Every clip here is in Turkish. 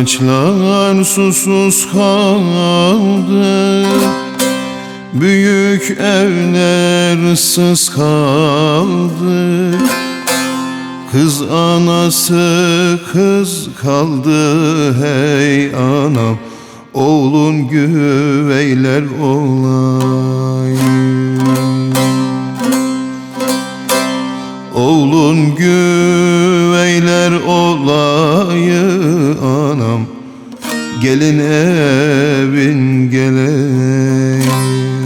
Bakraçlar susuz kaldı. Büyük evler sız kaldı. Kız anası kız kaldı hey anam. Oğlun güveyler olayım Oğlun güveyler olayı anam. Gelin evin geleyim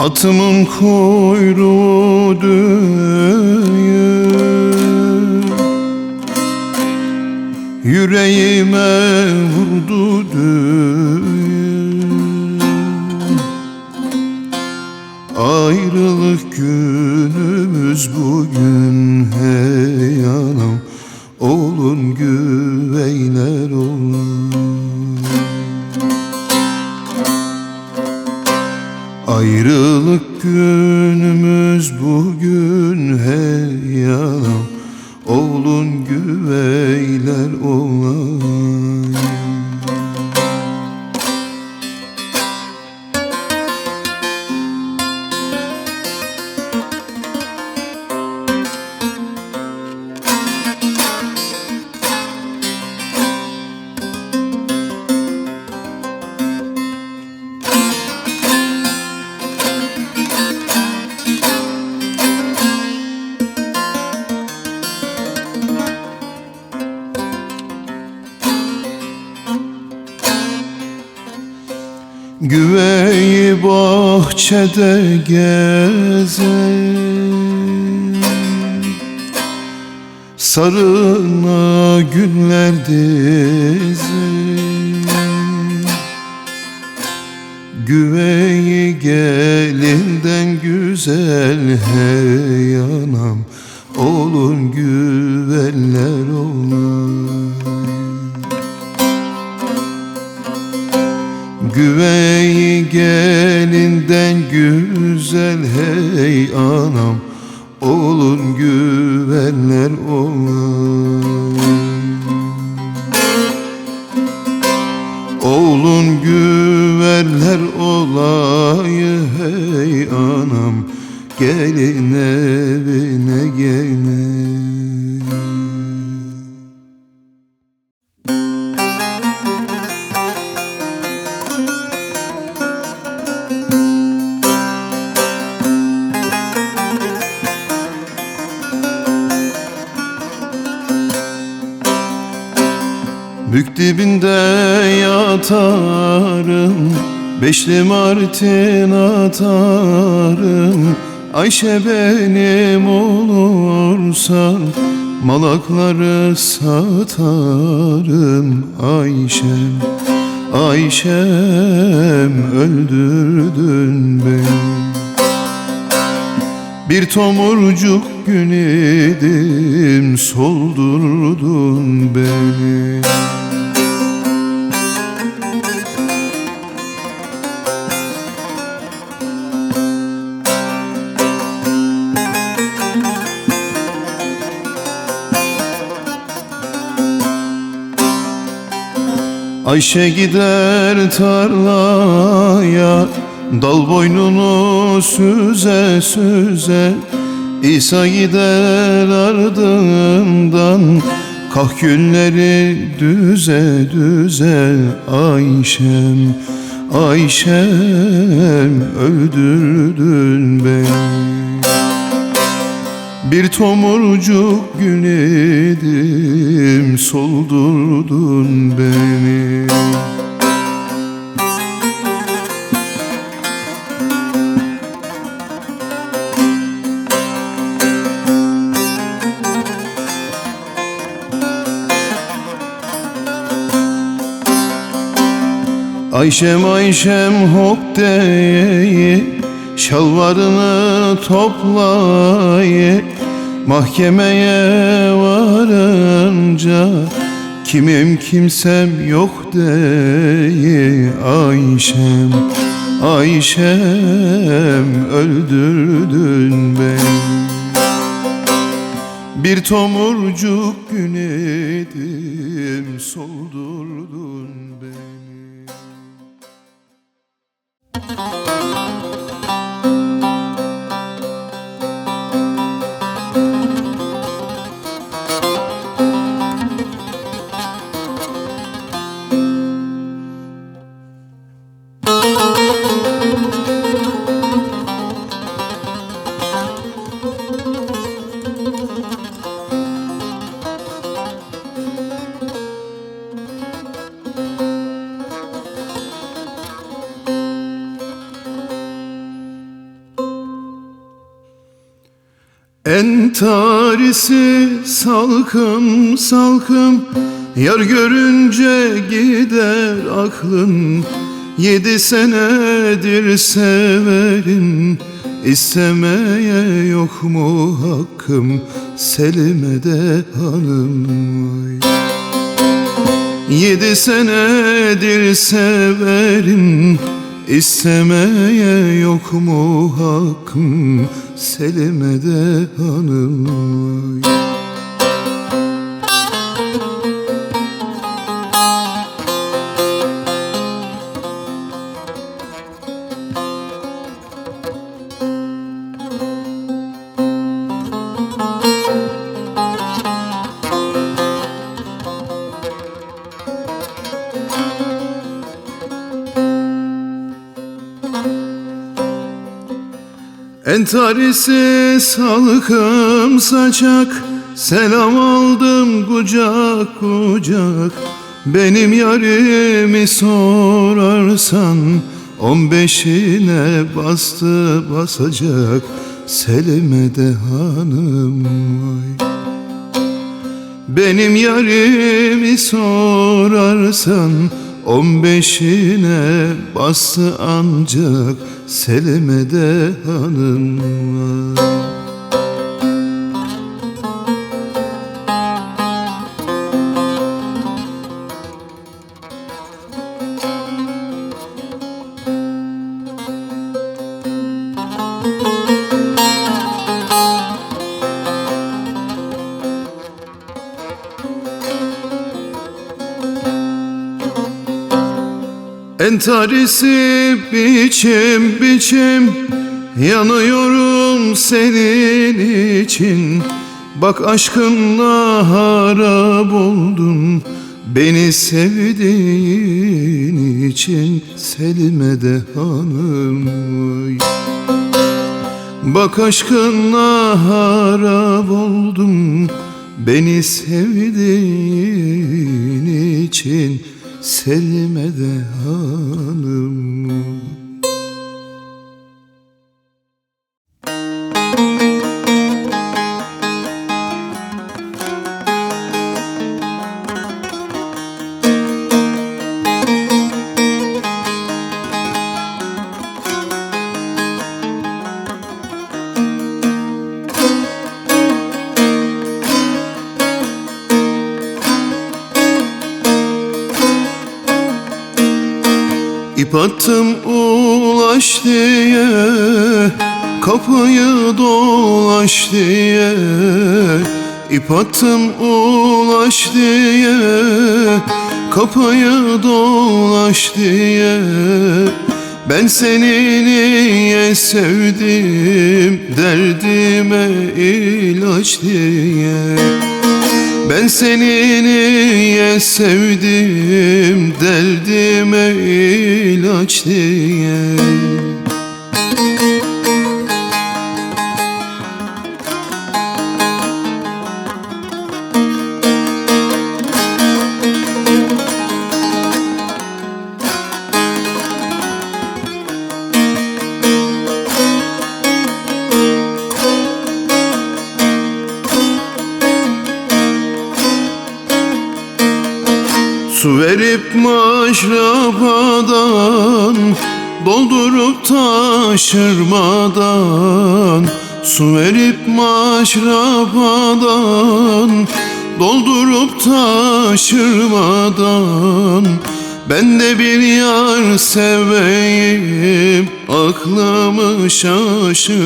Atımın kuyruğu düğün Yüreğime vurdu düğün Ayrılık günümüz bugün hey anam Oğlun güveyler olur Ayrılık günümüz bahçede gezer Sarına günler dizer Güveyi gelinden güzel hey anam Olun güveller olur Güveyi gelinden güzel hey anam Olun güvenler olur Oğlun güverler olayı hey anam Gelin evine gelin Bük dibinde yatarım Beşli martin atarım. Ayşe benim olursa Malakları satarım. Ayşem Ayşem öldürdün beni bir tomurcuk gün idim soldurdun beni. Ayşe gider tarlaya Dal boynunu süze süze İsa gider ardından. Kahkülleri düze düze Ayşem Ayşem öldürdün beni. Bir tomurcuk gün idim soldurdun beni Ayşem Ayşem hop deyip Şalvarını toplayıp Mahkemeye varınca Kimim kimsem yok deyi Ayşem Ayşem öldürdün beni. Bir tomurcuk gün edim soldurdun Thank you. Entarisi salkım salkım. Yar görünce gider aklın Yedi senedir severim. İstemeye yok mu hakkım? Selime de hanım. Yedi senedir severim İstemeye yok mu hakkım Selime de hanım vay. Entarisi salkım saçak Selam aldım kucak kucak. Benim yarimi sorarsan On beşine bastı basacak. Selime de hanım vay. Benim yarimi sorarsan On beşine bastı ancak Selime de hanım var Entarisi biçim biçim Yanıyorum senin için. Bak aşkınla harap oldum Beni sevdiğin için. Selime de hanım. Bak aşkınla harap oldum Beni sevdiğin için Selime de hanım Kapıyı dolaş diye İp attım ulaş diye Kapıyı dolaş diye. Ben seni niye sevdim Derdime ilaç diye. Ben seni niye sevdim Derdime ilaç diye Su verip maşrapadan Doldurup taşırmadan. Su verip maşrapadan Doldurup taşırmadan. Ben de bir yar seveyim Aklımı şaşırmadan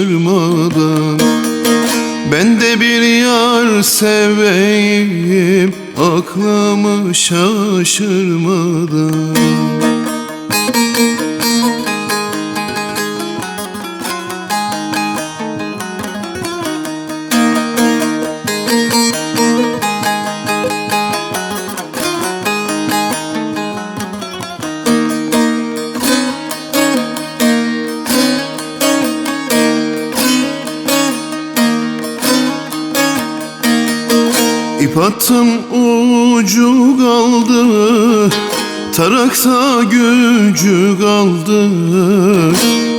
ben de bir yar seveyim Aklımı şaşırmadan Tarakta gücü kaldı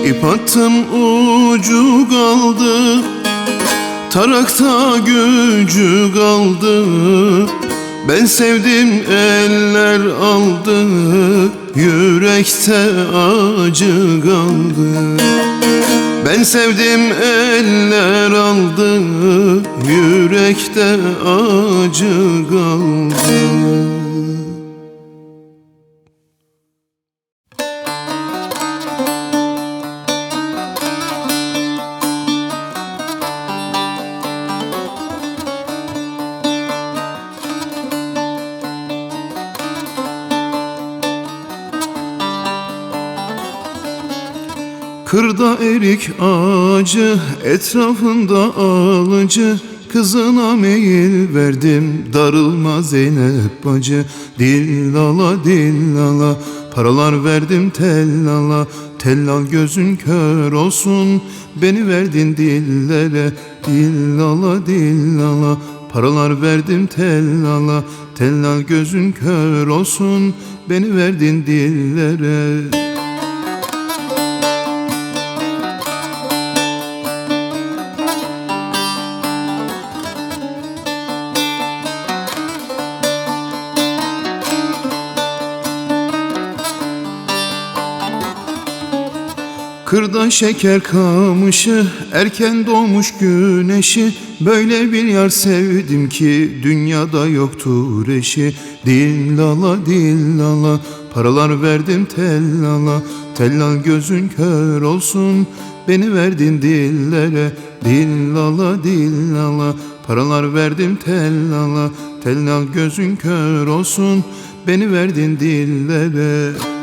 İp attım ucu kaldı. Tarakta gücü kaldı Ben sevdim eller aldı. Yürekte acı kaldı ben sevdim eller aldı. Yürekte acı kaldı Kırda erik ağacı etrafında alıcı. Kızına meyil verdim darılma Zeynep bacı. Dillala dillala paralar verdim tellala. Tellal gözün kör olsun beni verdin dillere. Dillala dillala paralar verdim tellala. Tellal gözün kör olsun beni verdin dillere Kırda şeker kamışı Erken doğmuş güneşi. Böyle bir yar sevdim ki Dünyada yoktur eşi. Dillala dillala Paralar verdim tellala. Tellal gözün kör olsun Beni verdin dillere. Dillala dillala Paralar verdim tellala. Tellal gözün kör olsun Beni verdin dillere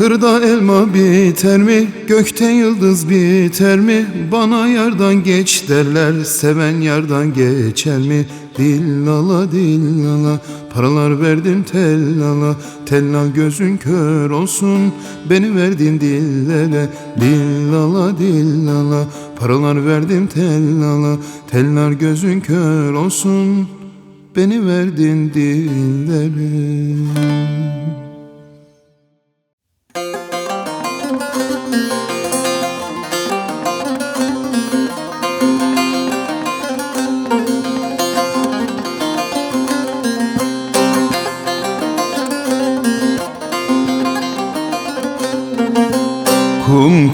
Kırda elma biter mi? Gökte yıldız biter mi? Bana yardan geç derler Seven yardan geçer mi? Dillala dillala Paralar verdim tellala Tellal gözün kör olsun Beni verdin dillere Dillala dillala Paralar verdim tellala Tellar gözün kör olsun Beni verdin dillere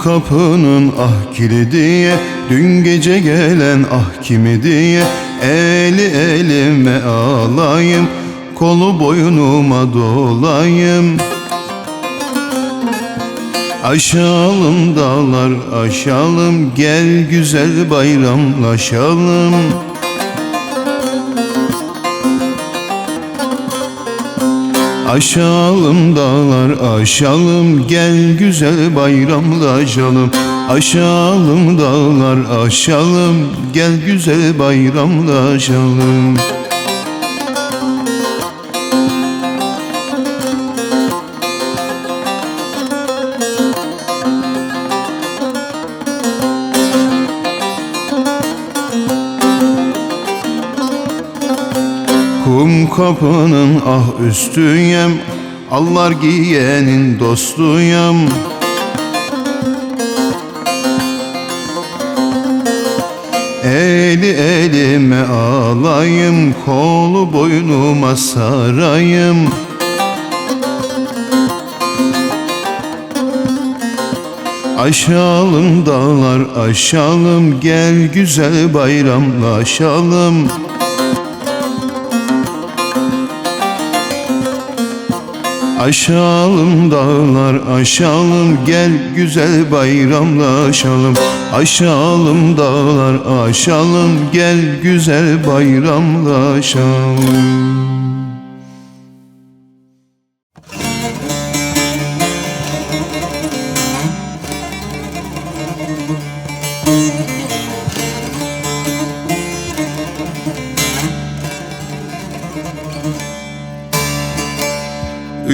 kapının ah kilidi Dün gece gelen ah kimi diye Eli elime alayım Kolu boynuma dolayım. Aşalım dağlar aşalım Gel güzel bayramlaşalım Aşalım dağlar aşalım Gel güzel bayramlaşalım Aşalım dağlar aşalım Gel güzel bayramlaşalım Kapının ah üstüyem Allar giyenin dostuyam. Eli elime alayım Kolu boynuma sarayım. Aşalım dağlar aşalım Gel güzel bayramlaşalım Aşalım dağlar aşalım. Gel güzel bayramlaşalım. Aşalım dağlar aşalım. Gel güzel bayramlaşalım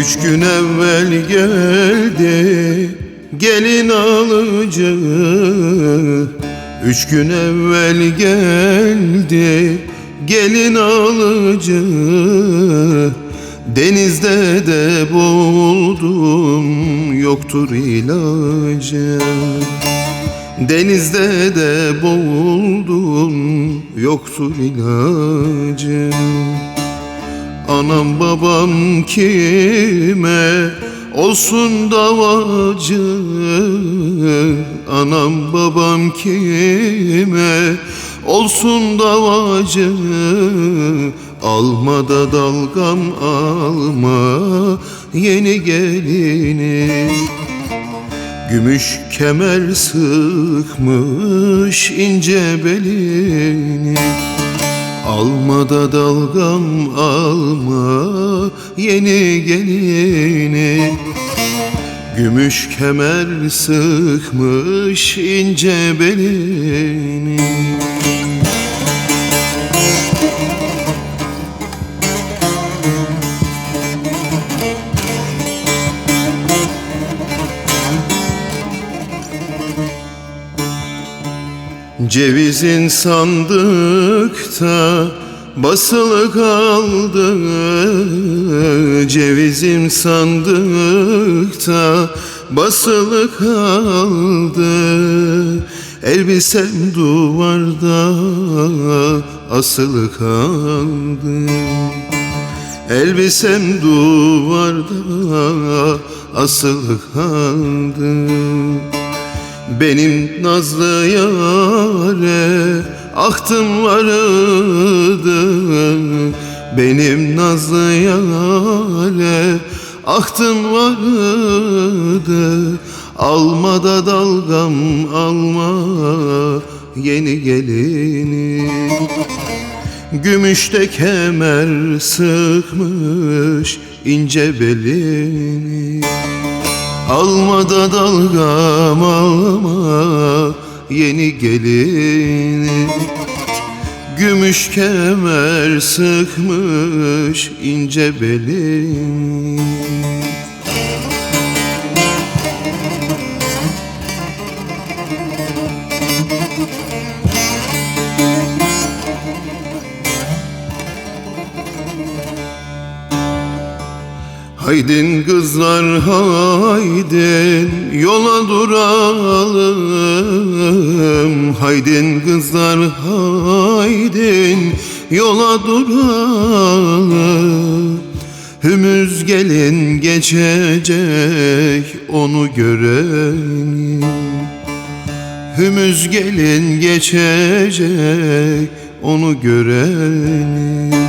Üç gün evvel geldi gelin alıcı. Üç gün evvel geldi gelin alıcı. Denizde de boğuldum yoktur ilacı. Denizde de boğuldum yoktur ilacı Anam babam kime olsun davacı? Anam babam kime olsun davacı? Alma da dalgam alma yeni gelini. Gümüş kemer sıkmış ince belini Alma da dalgam alma yeni gelini. Gümüş kemer sıkmış ince belini Cevizin sandıkta basılı kaldı. Cevizim sandıkta basılı kaldı. Elbisem duvarda asılı kaldı. Elbisem duvarda asılı kaldı benim nazlı yare ahtım vardı Benim nazlı yare ahtım vardı Alma da dalgam alma yeni gelini. Gümüşte kemer sıkmış ince belini Alma da dalgam alma yeni gelini Gümüş kemer sıkmış ince belini Haydin kızlar haydin yola duralım. Haydin kızlar haydin yola duralım. Hümüz gelin geçecek onu görelim. Hümüz gelin geçecek onu görelim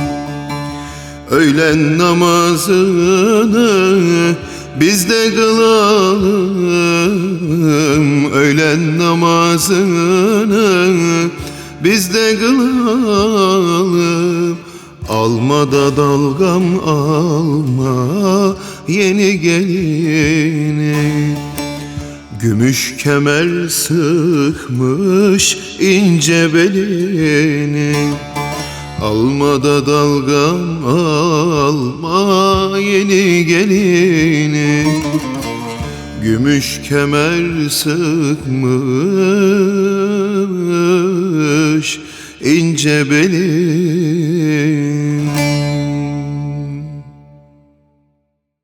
Öğlen namazını biz de kılalım. Öğlen namazını biz de kılalım. Alma da dalgam alma yeni gelini. Gümüş kemer sıkmış ince belini Alma da dalgam alma yeni gelini. Gümüş kemer sıkmış ince belini